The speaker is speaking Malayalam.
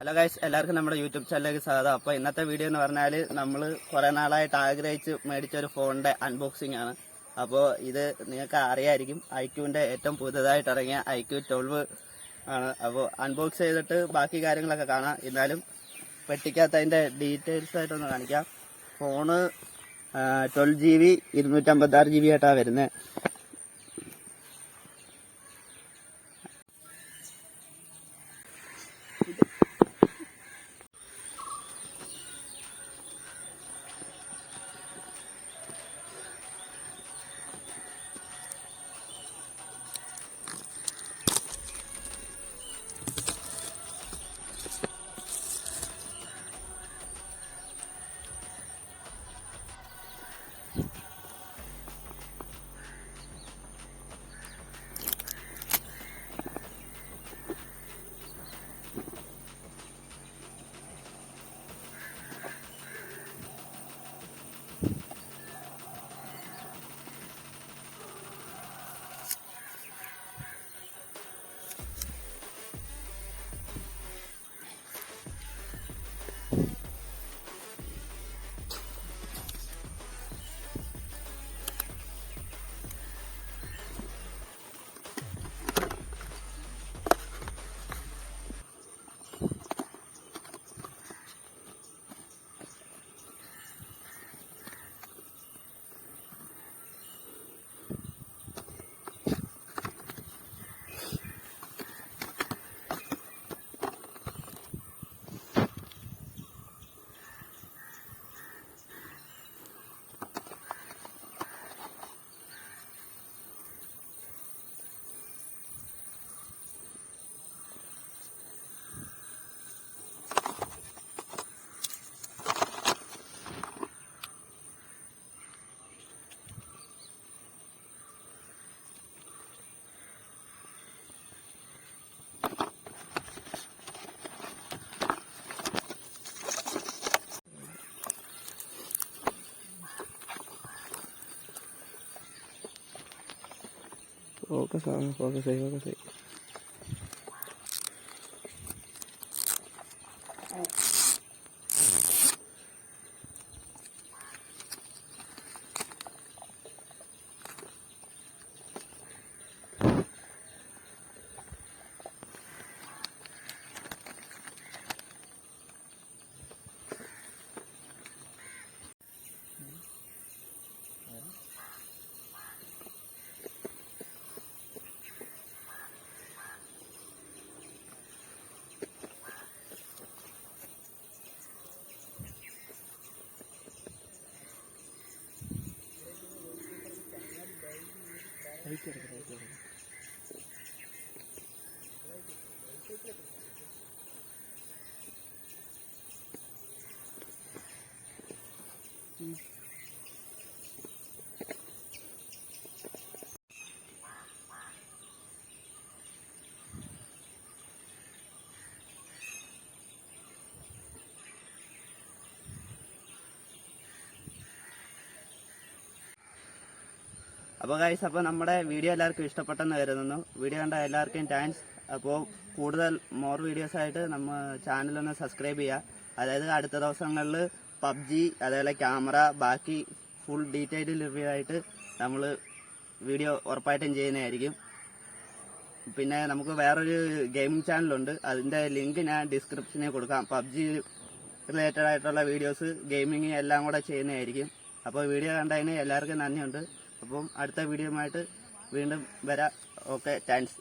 ഹലോ ഗൈസ് എല്ലാവർക്കും നമ്മുടെ യൂട്യൂബ് ചാനലിലേക്ക് സ്വാഗതം. അപ്പോൾ ഇന്നത്തെ വീഡിയോ എന്ന് പറഞ്ഞാൽ നമ്മൾ കുറേ നാളായിട്ട് ആഗ്രഹിച്ച് മേടിച്ച ഒരു ഫോണിന്റെ അൺബോക്സിംഗ് ആണ്. അപ്പോൾ ഇത് നിങ്ങൾക്ക് അറിയായിരിക്കും ഐക്യുവിന്റെ ഏറ്റവും പുതുതായിട്ട് ഇറങ്ങിയ ഐക്യു ട്വൽവ് ആണ്. അപ്പോൾ അൺബോക്സ് ചെയ്തിട്ട് ബാക്കി കാര്യങ്ങളൊക്കെ കാണാം. എന്നാലും പെട്ടിക്കകത്ത് അതിന്റെ ഡീറ്റെയിൽസ് ആയിട്ടൊന്ന് കാണിക്കാം. ഫോണ് ട്വൽവ് ജി ബി ഇരുന്നൂറ്റമ്പത്താറ് ജി ബി ആയിട്ടാണ് വരുന്നത് Focus lang, focus sa'yo, focus sa'yo. Mm-hmm. അപ്പോൾ ഗൈസ് അപ്പോൾ നമ്മുടെ വീഡിയോ എല്ലാവർക്കും ഇഷ്ടപ്പെട്ടെന്ന് കരുതുന്നു. വീഡിയോ കണ്ട എല്ലാവർക്കും താങ്ക്സ് അപ്പോൾ കൂടുതൽ മോർ വീഡിയോസ് ആയിട്ട് നമ്മ ചാനലൊന്ന് സബ്സ്ക്രൈബ് ചെയ്യുക അതായത് അടുത്ത ദിവസങ്ങളിൽ പബ്ജി അതേപോലെ ക്യാമറ ബാക്കി ഫുൾ ഡീറ്റെയിൽഡ് റിവ്യൂ ആയിട്ട് നമ്മൾ വീഡിയോ ഉറപ്പായിട്ടും ചെയ്യുന്നതായിരിക്കും. പിന്നെ നമുക്ക് വേറൊരു ഗെയിമിംഗ് ചാനലുണ്ട് അതിന്റെ ലിങ്ക് ഞാൻ ഡിസ്ക്രിപ്ഷനിൽ കൊടുക്കാം. പബ്ജി റിലേറ്റഡ് ആയിട്ടുള്ള വീഡിയോസ് ഗെയിമിങ് എല്ലാം കൂടെ ചെയ്യുന്നതായിരിക്കും. അപ്പോൾ വീഡിയോ കണ്ടതിന് എല്ലാവർക്കും നന്ദിയുണ്ട്. അപ്പം അടുത്ത വീഡിയോയുമായിട്ട് വീണ്ടും വരാം. Okay thanks.